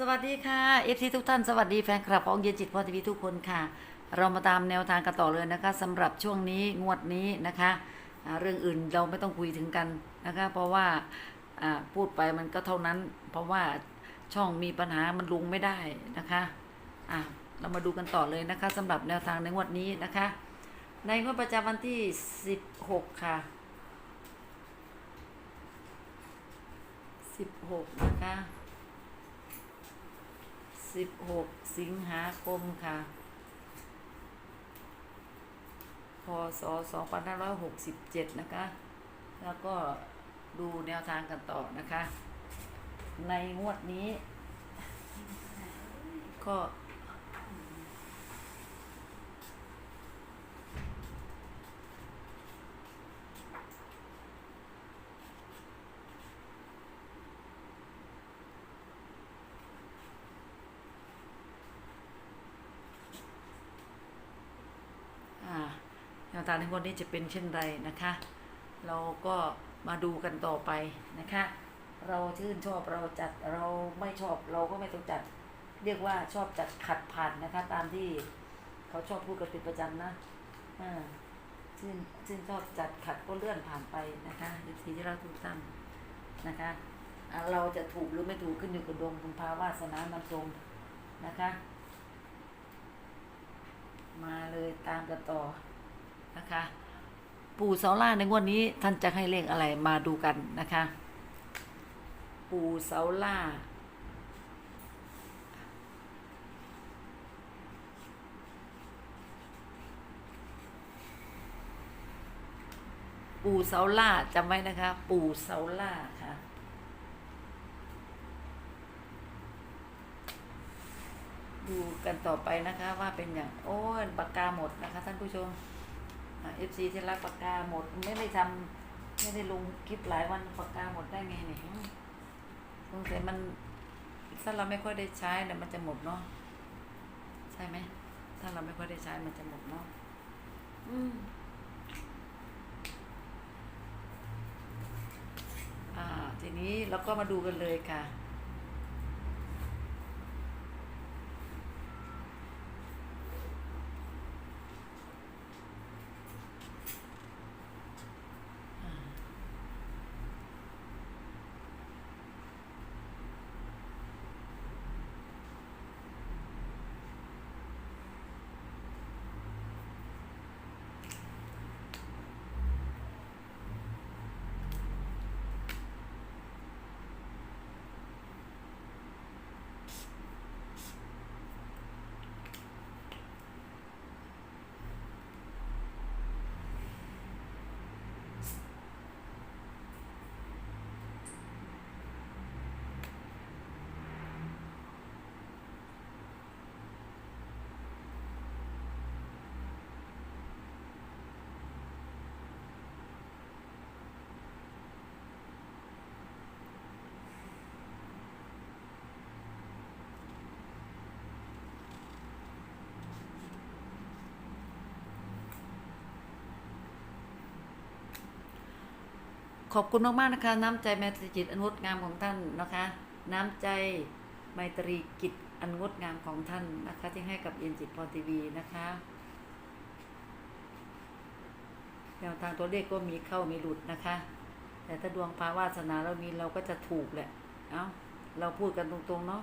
สวัสดีค่ะเอฟซีทุกท่านสวัสดีแฟนคลับของเย็นจิตพอทีวีทุกคนค่ะ เรามาตามแนวทางกันต่อเลยนะคะสำหรับช่วงนี้งวดนี้นะคะเรื่องอื่นเราไม่ต้องคุยถึงกันนะคะ เพราะว่าพูดไปมันก็เท่านั้น เพราะว่าช่องมีปัญหามันลุงไม่ได้นะคะอะเรามาดูกันต่อเลยนะคะสำหรับแนวทางในงวดนี้นะคะ ในงวดประจำวันที่ 16 ค่ะ 16 นะคะ 16สิงหาคมค่ะ พศ2567นะคะ แล้วก็ดูแนวทางกันต่อนะคะ ในงวดนี้ ก็ อ่า แนวทางในวดนี้จะเป็นเช่นไรนะคะ เราก็มาดูกันต่อไปนะคะ เราชื่นชอบเราจัดเราไม่ชอบเราก็ไม่ต้องจัด เรียกว่าชอบจัดขัดผ่านนะคะ ตามที่เขาชอบพูดกันเป็นประจำนะอ่าชื่นชื่นชอบจัดขัดก็เลื่อนผ่านไปนะคะดีทีที่เราทุกท่านนะคะ เราจะถูกหรือไม่ถูกขึ้นอยู่กับดวงบุญภาวาสนานำทรงนะคะ มาเลยตามกันต่อ นะคะ ปู่เสาล่าในงวดนี้ท่านจะให้เลขอะไรมาดูกันนะคะ ปู่เสาล่าปู่เสาล่าจำไว้นะคะ ปู่เสาล่าค่ะ ดูกันต่อไปนะคะว่าเป็นอย่าง โอ้ยปากกาหมดนะคะท่านผู้ชม เอฟซีที่รักปากกาหมด ไม่ได้ทำไม่ได้ลงคลิปหลายวันปากกาหมดได้ไงเนี่ยสงสัยมันถ้าเราไม่ค่อยได้ใช้เนี่ยวมันจะหมดเนาะใช่ไหมถ้าเราไม่ค่อยได้ใช้มันจะหมดเนาะอืมอ่า ทีนี้เราก็มาดูกันเลยค่ะ ขอบคุณมากๆนะคะ น้ำใจไมตรีจิตอันงดงามของท่านนะคะ น้ำใจไมตรีกิจอันงดงามของท่านนะคะ ที่ให้กับเอ็นจิตพรทีวีนะคะแนวทางตัวเลขก็มีเข้ามีหลุดนะคะ แต่ถ้าดวงภาวาสนาเรามีเราก็จะถูกแหละเอาเราพูดกันตรงๆเนาะ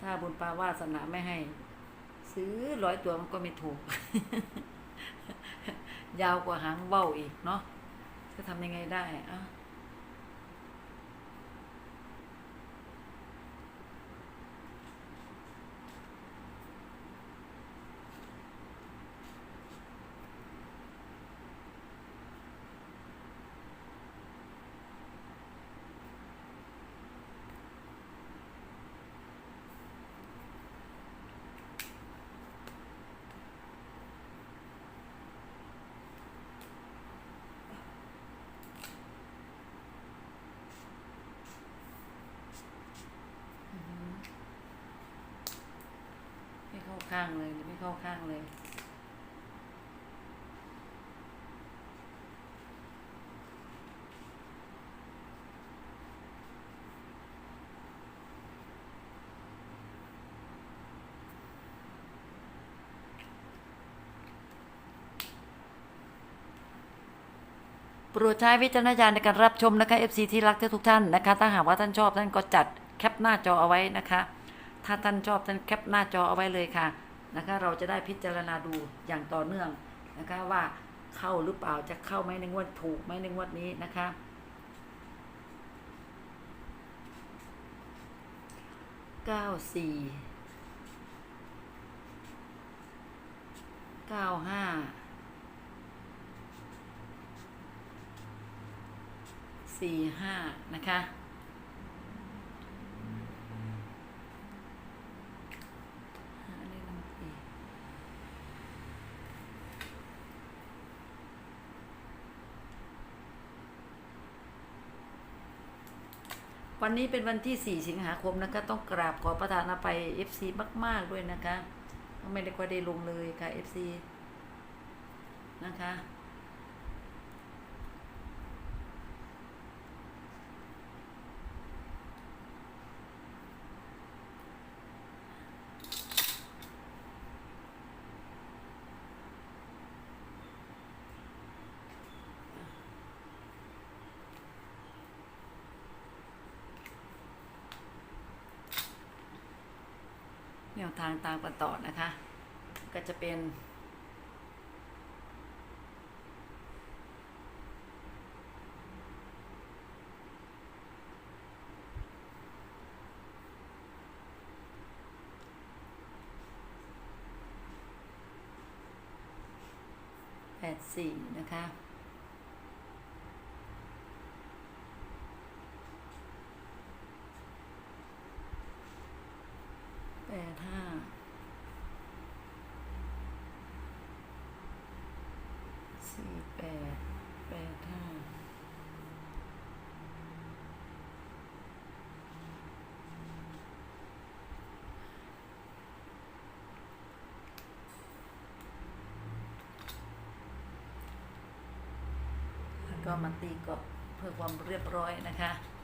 ถ้าบุญภาวาสนาไม่ให้ ซื้อร้อยตัวมันก็ไม่ถูก ยาวกว่าหางเบ้าอีกเนาะ จะทำยังไงได้อะ ข้างเลยไม่เข้าข้างเลย โปรดใช้วิจารณญาณในการรับชมนะคะ FC ที่รักทุกท่านนะคะ ถ้าหากว่าท่านชอบท่านก็จัดแคปหน้าจอเอาไว้นะคะถ้าท่านชอบท่านแคปหน้าจอเอาไว้เลยค่ะ นะคะ เราจะได้พิจารณาดูอย่างต่อเนื่องนะคะว่าเข้าหรือเปล่าจะเข้าไหมในงวดถูกไหมในงวดนี้นะคะเก้าสี่เก้าห้าสี่ห้านะคะหาเลขนำสี่ วันนี้เป็นวันที่ 4 สิงหาคมนะคะ ต้องกราบขอประธานอภัย FC มาก ๆ ด้วยนะคะ ไม่ได้ค่อยได้ลงเลยค่ะ FC นะคะ วทางตามกันต่อนะคะ ก็จะเป็นแปดสี่นะคะ แปดห้า สี่แปดแปดห้าแล้วก็มาตีกรอบเพื่อความเรียบร้อยนะคะอะ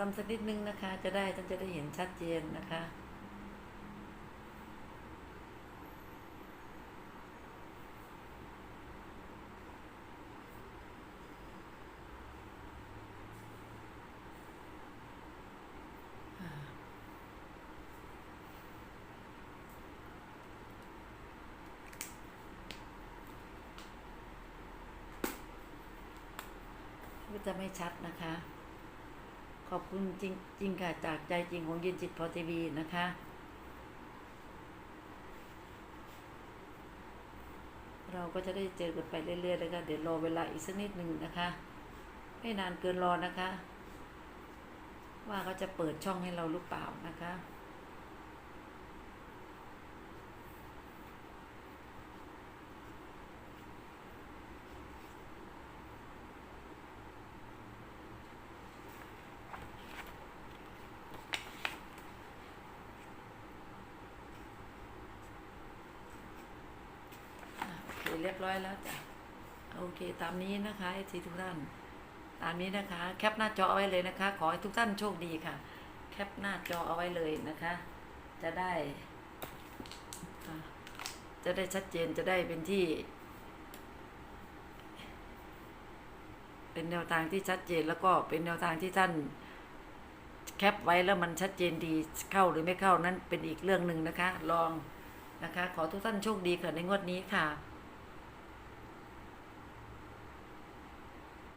ซ้ำสักนิดนึงนะคะ จะได้ท่านจะได้เห็นชัดเจนนะคะก็จะไม่ชัดนะคะ ขอบคุณจริงๆค่ะ จากใจจริงของยินจิตพอทีวีนะคะเราก็จะได้เจอกันไปเรื่อยๆแล้วก็เดี๋ยวรอเวลาอีกสักนิดหนึ่งนะคะ ไม่นานเกินรอนะคะ ว่าเขาจะเปิดช่องให้เราหรือเปล่านะคะ อะโอเคเรียบร้อยแล้วจ้ะโอเค ตามนี้นะคะเอทุกท่านตามนี้นะคะ แคปหน้าจอเอาไว้เลยนะคะ ขอให้ทุกท่านโชคดีค่ะ แคปหน้าจอเอาไว้เลยนะคะ จะได้ จะได้ชัดเจนจะได้เป็นที่ เป็นแนวทางที่ชัดเจนแล้วก็เป็นแนวทางที่ท่านแคปไว้แล้วมันชัดเจนดีเข้าหรือไม่เข้านั้นเป็นอีกเรื่องหนึ่งนะคะ ลองนะคะ ขอทุกท่านโชคดีค่ะในงวดนี้ค่ะ